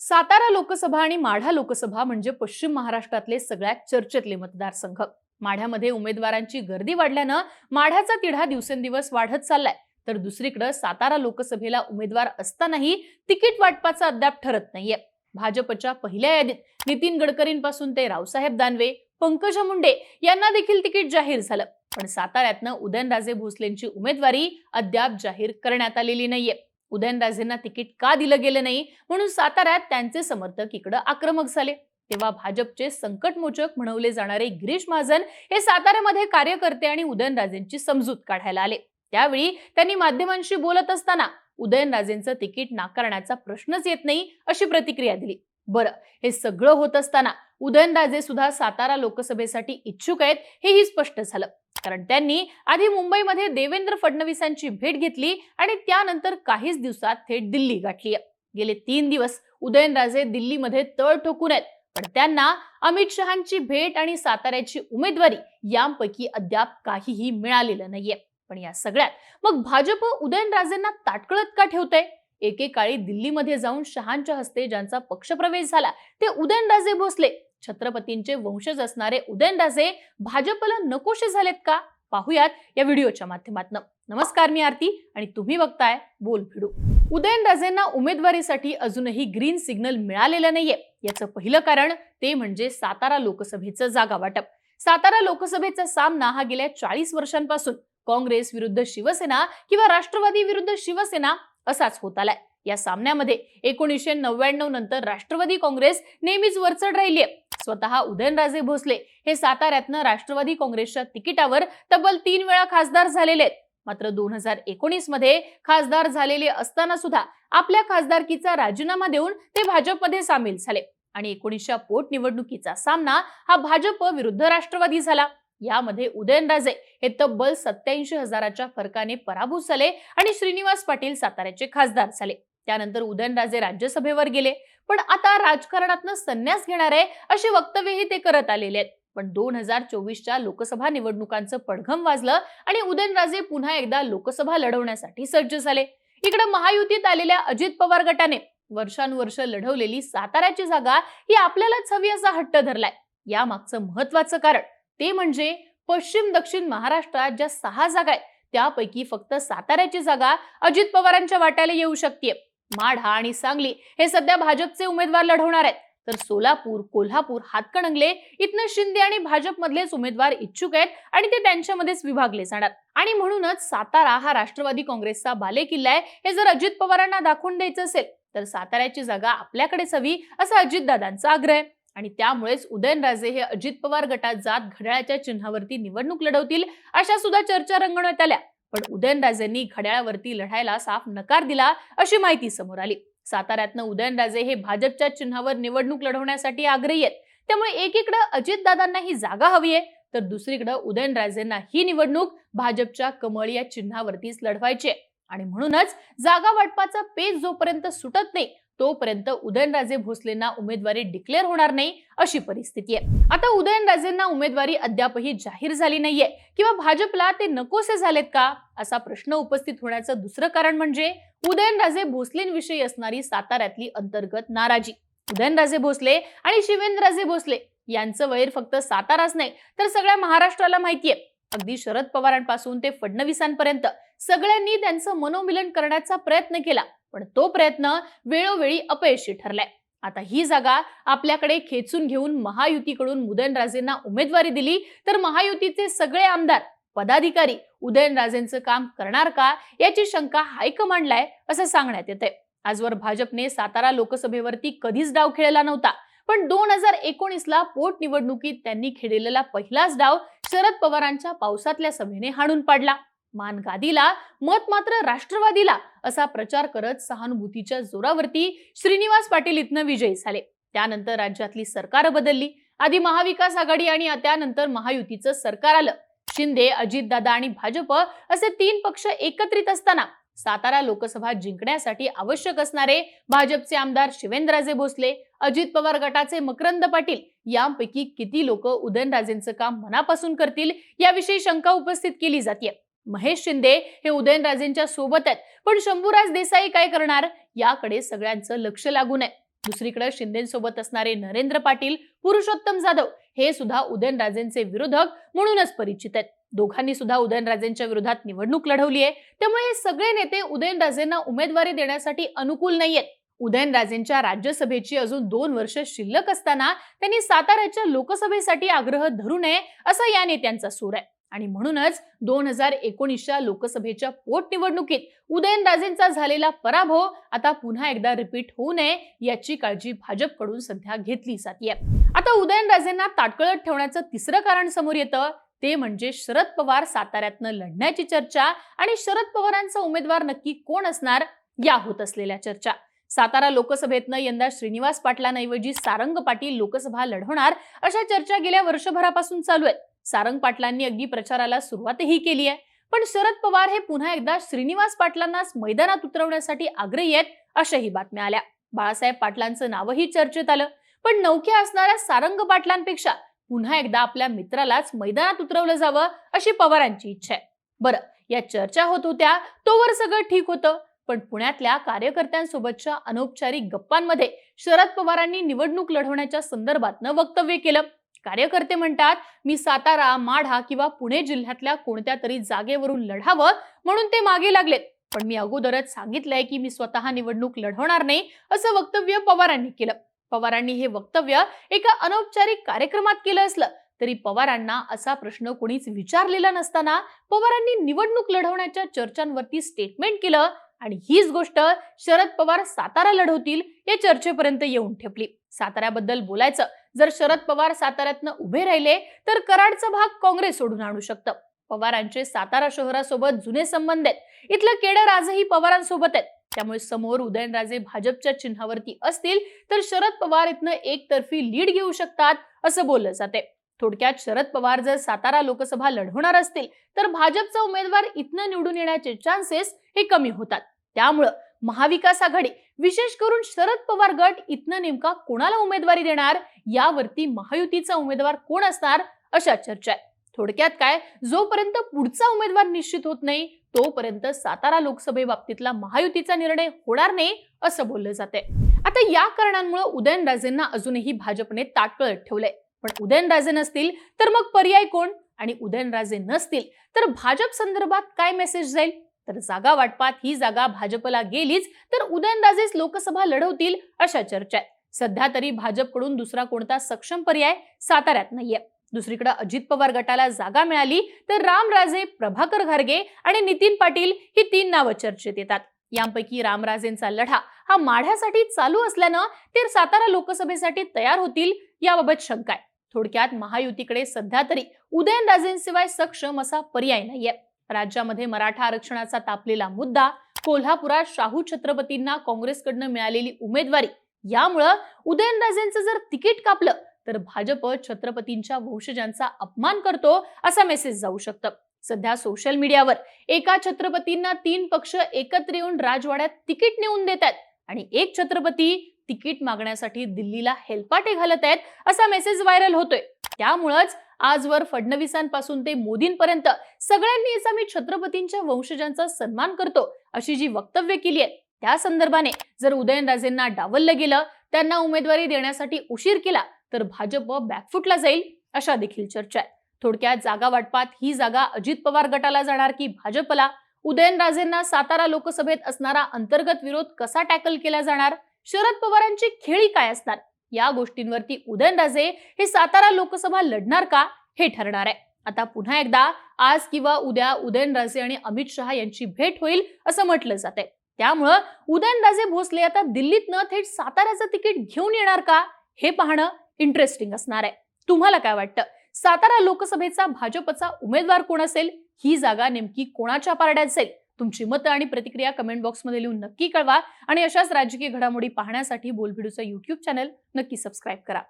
सातारा लोकसभा आणि माढा लोकसभा म्हणजे पश्चिम महाराष्ट्रातले सगळ्यात चर्चेतले मतदारसंघ. माढ्यामध्ये उमेदवारांची गर्दी वाढल्यानं माढ्याचा तिढा दिवसेंदिवस वाढत चाललाय. तर दुसरीकडे सातारा लोकसभेला उमेदवार असतानाही तिकीट वाटपाचा अद्याप ठरत नाहीये. भाजपच्या पहिल्या यादीत नितीन गडकरींपासून ते रावसाहेब दानवे पंकजा मुंडे यांना देखील तिकीट जाहीर झालं. पण साताऱ्यातनं उदयनराजे भोसलेंची उमेदवारी अद्याप जाहीर करण्यात आलेली नाहीये. उदयनराजेंना तिकीट का दिलं गेलं नाही? म्हणून साताऱ्यात त्यांचे समर्थक इकडं आक्रमक झाले. तेव्हा भाजपचे संकटमोचक म्हणवले जाणारे गिरीश महाजन हे साताऱ्यामध्ये कार्यकर्ते आणि उदयनराजेंची समजूत काढायला आले. त्यावेळी त्यांनी माध्यमांशी बोलत असताना उदयनराजेंचं तिकीट नाकारण्याचा प्रश्नच येत नाही अशी प्रतिक्रिया दिली. बरं हे सगळं होत असताना उदयनराजे सुद्धा सातारा लोकसभेसाठी इच्छुक आहेत हेही स्पष्ट झालं. कारण त्यांनी आधी मुंबईमध्ये देवेंद्र फडणवीसांची भेट घेतली आणि त्यानंतर काहीच दिवसात थेट दिल्ली गाठली. गेले तीन दिवस उदयनराजे दिल्लीमध्ये तळ ठोकून आहेत. पण त्यांना अमित शहांची भेट आणि साताऱ्याची उमेदवारी यांपैकी अद्याप काहीही मिळालेलं नाहीये. पण या सगळ्यात मग भाजप उदयनराजेंना ताटकळत का ठेवतंय? एकेकाळी दिल्लीमध्ये जाऊन शहांच्या हस्ते ज्यांचा पक्षप्रवेश झाला ते उदयनराजे भोसले. छत्रपतींचे वंशज असणारे उदयनराजे भाजपला नकोशे झालेत का? पाहुयात या व्हिडिओच्या माध्यमातून. नमस्कार मी आरती आणि तुम्ही बघताय बोल भिडू. उदयनराजेंना उमेदवारीसाठी अजूनही ग्रीन सिग्नल मिळालेलं नाहीये. याचं पहिलं कारण ते म्हणजे सातारा लोकसभेचं जागा वाटप. सातारा लोकसभेचा सामना हा गेल्या चाळीस वर्षांपासून काँग्रेस विरुद्ध शिवसेना किंवा राष्ट्रवादी विरुद्ध शिवसेना असाच होत आलाय. या सामन्यामध्ये एकोणीसशे नव्याण्णव नंतर राष्ट्रवादी काँग्रेस नेहमीच वरचढ राहिली स्वतः उदयनराजे भोसले हे साताऱ्यातनं राष्ट्रवादी काँग्रेसच्या तिकिटावर तब्बल तीन वेळा खासदार झालेले आहेत. मात्र दोन हजार एकोणीसमध्ये खासदार झालेले असताना सुद्धा आपल्या खासदारकीचा राजीनामा देऊन ते भाजपमध्ये सामील झाले आणि एकोणीसच्या पोटनिवडणुकीचा सामना हा भाजप विरुद्ध राष्ट्रवादी झाला. यामध्ये उदयनराजे हे तब्बल सत्याऐंशी हजाराच्या फरकाने पराभूत झाले आणि श्रीनिवास पाटील साताऱ्याचे खासदार झाले. त्यानंतर उदयनराजे राज्यसभेवर गेले. पण आता राजकारणातनं संन्यास घेणार आहे अशी वक्तव्यही ते करत आलेले आहेत. पण दोन हजार चोवीसच्या लोकसभा निवडणुकांचं पडघम वाजलं आणि उदयनराजे पुन्हा एकदा लोकसभा लढवण्यासाठी सज्ज झाले. इकडे महायुतीत आलेल्या अजित पवार गटाने वर्षानुवर्ष लढवलेली साताऱ्याची जागा ही आपल्यालाच हवी असा हट्ट धरलाय. यामागचं महत्वाचं कारण ते म्हणजे पश्चिम दक्षिण महाराष्ट्रात ज्या सहा जागा आहेत. त्यापैकी फक्त साताऱ्याची जागा अजित पवारांच्या वाट्याला येऊ शकते माढा आणि सांगली हे सध्या भाजपचे उमेदवार लढवणार आहेत. तर सोलापूर कोल्हापूर हातकणंगले इथनं शिंदे आणि भाजपमधलेच उमेदवार इच्छुक आहेत आणि ते त्यांच्यामध्येच विभागले जाणार. आणि म्हणूनच सातारा हा राष्ट्रवादी काँग्रेसचा बालेकिल्ला आहे. हे जर अजित पवारांना दाखवून द्यायचं असेल तर साताऱ्याची जागा आपल्याकडेच हवी असा अजितदादांचा आग्रह आहे. आणि त्यामुळेच उदयनराजे हे अजित पवार गटात जात घड्याळाच्या चिन्हावरती निवडणूक लढवतील अशा सुद्धा चर्चा रंगवण्यात आल्या. पण उदयनराजेंनी घड्याळावरती लढायला साफ नकार दिला अशी माहिती समोर आली. साताऱ्यातनं उदयनराजे हे भाजपच्या चिन्हावर निवडणूक लढवण्यासाठी आग्रही आहेत. त्यामुळे एकीकडे अजितदादांना ही जागा हवी आहे तर दुसरीकडे उदयनराजेंना ही निवडणूक भाजपच्या कमळ या चिन्हावरतीच लढवायची आहे. आणि म्हणूनच जागा वाटपाचा पेच जोपर्यंत सुटत नाही तोपर्यंत उदयनराजे भोसलेंना उमेदवारी डिक्लेअर होणार नाही अशी परिस्थिती आहे. आता उदयनराजेंना उमेदवारी अद्यापही जाहीर झाली नाहीये. किंवा भाजपला ते नकोसे झालेत का? असा प्रश्न उपस्थित होण्याचं दुसरं कारण म्हणजे उदयनराजे भोसलेंविषयी असणारी साताऱ्यातली अंतर्गत नाराजी. उदयनराजे भोसले आणि शिवेंद्रराजे भोसले यांचं वैर फक्त साताराच नाही तर सगळ्या महाराष्ट्राला माहितीये. अगदी शरद पवारांपासून ते फडणवीसांपर्यंत सगळ्यांनी त्यांचं मनोमिलन करण्याचा प्रयत्न केला. पण तो प्रयत्न वेळोवेळी अपयशी ठरलाय. आता ही जागा आपल्याकडे खेचून घेऊन महायुतीकडून उदयनराजेंना उमेदवारी दिली तर महायुतीचे सगळे आमदार पदाधिकारी उदयनराजेंचं काम करणार का याची शंका हायकमांडला आहे असं सांगण्यात येते आजवर भाजपने सातारा लोकसभेवरती कधीच डाव खेळला नव्हता. पण दोन हजार एकोणीसला पोटनिवडणुकीत त्यांनी खेळलेला पहिलाच डाव शरद पवारांच्या पावसातल्या सभेने हाणून पाडला. मान गादीला मत मात्र राष्ट्रवादीला असा प्रचार करत सहानुभूतीच्या जोरावरती श्रीनिवास पाटील इथनं विजयी झाले. त्यानंतर राज्यातली सरकार बदलली. आधी महाविकास आघाडी आणि त्यानंतर महायुतीचं सरकार आलं. शिंदे अजितदादा आणि भाजप असे तीन पक्ष एकत्रित असताना सातारा लोकसभा जिंकण्यासाठी आवश्यक असणारे भाजपचे आमदार शिवेंद्रराजे भोसले अजित पवार गटाचे मकरंद पाटील यांपैकी किती लोक उदयनराजेंचं काम मनापासून करतील याविषयी शंका उपस्थित केली जाते महेश शिंदे हे उदयनराजेंच्या सोबत आहेत. पण शंभूराज देसाई काय करणार? याकडे सगळ्यांचं लक्ष लागून आहे. दुसरीकडे शिंदेसोबत असणारे नरेंद्र पाटील पुरुषोत्तम जाधव हे सुद्धा उदयनराजेंचे विरोधक म्हणूनच परिचित आहेत. दोघांनी सुद्धा उदयनराजेंच्या विरोधात निवडणूक लढवली आहे. त्यामुळे हे सगळे नेते उदयनराजेंना उमेदवारी देण्यासाठी अनुकूल नाहीयेत. उदयनराजेंच्या राज्यसभेची अजून दोन वर्ष शिल्लक असताना त्यांनी साताऱ्याच्या लोकसभेसाठी आग्रह धरू नये असा या नेत्यांचा सूर आहे. आणि म्हणूनच दोन हजार एकोणीसच्या लोकसभेच्या पोटनिवडणुकीत उदयनराजेंचा झालेला पराभव आता पुन्हा एकदा रिपीट होऊ नये याची काळजी भाजपकडून सध्या घेतली जाते आता उदयनराजेंना ताटकळत ठेवण्याचं तिसरं कारण समोर येतं ते म्हणजे शरद पवार साताऱ्यातनं लढण्याची चर्चा आणि शरद पवारांचा उमेदवार नक्की कोण असणार या होत असलेल्या चर्चा. सातारा लोकसभेतनं यंदा श्रीनिवास पाटलांऐवजी सारंग पाटील लोकसभा लढवणार अशा चर्चा गेल्या वर्षभरापासून चालू आहेत. सारंग पाटलांनी अगदी प्रचाराला सुरुवातही केली आहे. पण शरद पवार हे पुन्हा एकदा श्रीनिवास पाटलांनाच मैदानात उतरवण्यासाठी आग्रही आहेत अशाही बातम्या आल्या. बाळासाहेब पाटलांचं नावही चर्चेत आलं. पण नौक्या असणाऱ्या सारंग पाटलांपेक्षा पुन्हा एकदा आपल्या मित्रालाच मैदानात उतरवलं जावं अशी पवारांची इच्छा आहे. बरं या चर्चा होत होत्या तोवर सगळं ठीक होतं. पण पुण्यातल्या कार्यकर्त्यांसोबतच्या अनौपचारिक गप्पांमध्ये शरद पवारांनी निवडणूक लढवण्याच्या संदर्भातनं वक्तव्य केलं. कार्यकर्ते म्हणतात मी सातारा माढा किंवा पुणे जिल्ह्यातल्या कोणत्या तरी जागेवरून लढावं म्हणून ते मागे लागलेत. पण मी अगोदरच सांगितलंय की मी स्वतः निवडणूक लढवणार नाही असं वक्तव्य पवारांनी केलं. पवारांनी हे वक्तव्य एका अनौपचारिक कार्यक्रमात केलं असलं तरी पवारांना असा प्रश्न कोणीच विचारलेला नसताना पवारांनी निवडणूक लढवण्याच्या चर्चांवरती स्टेटमेंट केलं आणि हीच गोष्ट शरद पवार सातारा लढवतील या चर्चेपर्यंत येऊन ठेपली. साताऱ्याबद्दल बोलायचं जर शरद पवार साताऱ्यातनं उभे राहिले तर कराडचा भाग काँग्रेस सोडून आणू शकतं. पवारांचे सातारा शहरासोबत जुने संबंध आहेत. इथलं केडर आजही पवारांसोबत आहेत. त्यामुळे समोर उदयनराजे भाजपच्या चिन्हावरती असतील तर शरद पवार इथनं एकतर्फी लीड घेऊ शकतात असं बोललं जाते थोडक्यात शरद पवार जर सातारा लोकसभा लढवणार असतील तर भाजपचा उमेदवार इथनं निवडून येण्याचे चान्सेस हे कमी होतात. त्यामुळं महाविकास आघाडी विशेष करून शरद पवार गट इथनं नेमका कोणाला उमेदवारी देणार? यावरती महायुतीचा उमेदवार कोण असणार? अशा चर्चा आहे. थोडक्यात काय? जोपर्यंत पुढचा उमेदवार निश्चित होत नाही तोपर्यंत सातारा लोकसभे बाबतीतला महायुतीचा निर्णय होणार नाही असं बोललं जाते आता या कारणांमुळे उदयनराजेंना अजूनही भाजपने ताटकळत ठेवलंय. पण उदयनराजे नसतील तर मग पर्याय कोण? आणि उदयनराजे नसतील तर भाजप संदर्भात काय मेसेज जाईल? तर जागा वाटपात ही जागा भाजपला गेलीच तर उदयनराजेच लोकसभा लढवतील अशा चर्चा आहे सध्या तरी भाजपकडून दुसरा कोणता सक्षम पर्याय साताऱ्यात नाहीये. दुसरीकडे अजित पवार गटाला जागा मिळाली तर रामराजे प्रभाकर घारगे आणि नितीन पाटील ही तीन नावं चर्चेत येतात. यांपैकी रामराजेंचा लढा हा माढ्यासाठी चालू असल्यानं ते सातारा लोकसभेसाठी तयार होतील याबाबत शंका आहे. थोडक्यात महायुतीकडे सध्या तरी उदयनराजेंशिवाय सक्षम असा पर्याय नाहीये. राज्यामध्ये मराठा आरक्षणाचा तापलेला मुद्दा कोल्हापुरात शाहू छत्रपतींना काँग्रेसकडनं मिळालेली उमेदवारी यामुळं उदयनराजेंचं जर तिकीट कापलं तर भाजप छत्रपतींच्या वंशजांचा अपमान करतो असा मेसेज जाऊ शकतं. सध्या सोशल मीडियावर एका छत्रपतींना तीन पक्ष एकत्र येऊन राजवाड्यात तिकीट नेऊन देत आहेत आणि एक छत्रपती तिकीट मागण्यासाठी दिल्लीला हेलपाटे घालत आहेत असा मेसेज व्हायरल होतोय. त्यामुळंच आजवर फडणवीसांपासून ते मोदींपर्यंत सगळ्यांनीच आम्ही छत्रपतींच्या वंशजांचा सन्मान करतो अशी जी वक्तव्य केली आहेत त्या संदर्भाने जर उदयनराजेंना डावललं गेलं त्यांना उमेदवारी देण्यासाठी उशीर केला तर भाजप बॅकफुटला जाईल अशा देखील चर्चा आहे. थोडक्यात जागा वाटपात ही जागा अजित पवार गटाला जाणार की भाजपला? उदयनराजेंना सातारा लोकसभेत असणारा अंतर्गत विरोध कसा टॅकल केला जाणार? शरद पवारांची खेळी काय असणार? या गोष्टींवरती उदयनराजे हे सातारा लोकसभा लढणार का हे ठरणार आहे. आता पुन्हा एकदा आज किंवा उद्या उदयनराजे आणि अमित शहा यांची भेट होईल असं म्हटलं जाते त्यामुळं उदयनराजे भोसले आता दिल्लीतनं थेट साताऱ्याचं तिकीट घेऊन येणार का हे पाहणं इंटरेस्टिंग असणार आहे. तुम्हाला काय वाटतं? सातारा लोकसभेचा भाजपचा उमेदवार कोण असेल? ही जागा नेमकी कोणाच्या पारड्यात जाईल? तुमची मतं आणि प्रतिक्रिया कमेंट बॉक्समध्ये लिहून नक्की कळवा. आणि अशाच राजकीय घडामोडी पाहण्यासाठी बोलभिडूचं युट्यूब चॅनल नक्की सबस्क्राईब करा.